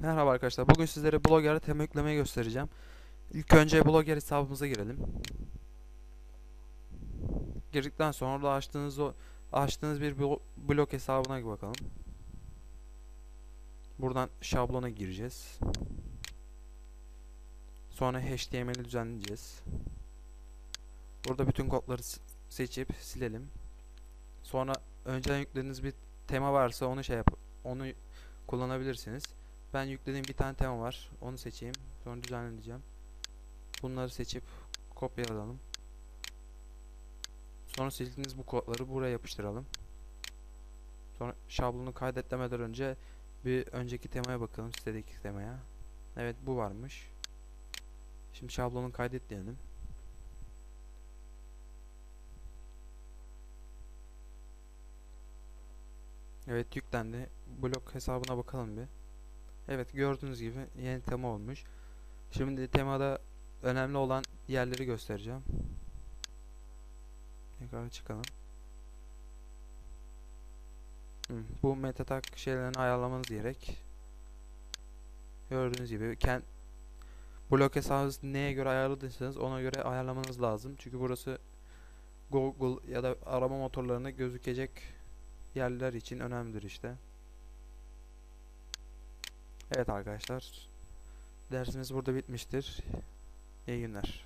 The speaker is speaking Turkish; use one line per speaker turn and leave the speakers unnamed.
Merhaba arkadaşlar. Bugün sizlere Blogger'e tema yüklemeyi göstereceğim. İlk önce Blogger hesabımıza girelim. Girdikten sonra da açtığınız o açtığınız bir blo- blog hesabına bakalım. Buradan şablona gireceğiz. Sonra HTML'i düzenleyeceğiz. Burada bütün kodları seçip silelim. Sonra önceden yüklediğiniz bir tema varsa onu şey yap onu kullanabilirsiniz. Ben yüklediğim bir tane tema var. Onu seçeyim. Sonra düzenleyeceğim. Bunları seçip kopyalayalım. Sonra sildiğiniz bu kodları buraya yapıştıralım. Sonra şablonu kaydet demeden önce bir önceki temaya bakalım. Sitedeki temaya. Evet bu varmış. Şimdi şablonu kaydet diyelim. Evet yüklendi. Blok hesabına bakalım bir. Evet gördüğünüz gibi yeni tema olmuş. Şimdi temada önemli olan yerleri göstereceğim. Tekrar çıkalım. Hı, bu meta tag şeylerini ayarlamanız gerek. Gördüğünüz gibi kend blok hesabınızı neye göre ayarladıysanız ona göre ayarlamanız lazım. Çünkü burası Google ya da arama motorlarında gözükecek yerler için önemlidir işte. Evet arkadaşlar. Dersimiz burada bitmiştir. İyi günler.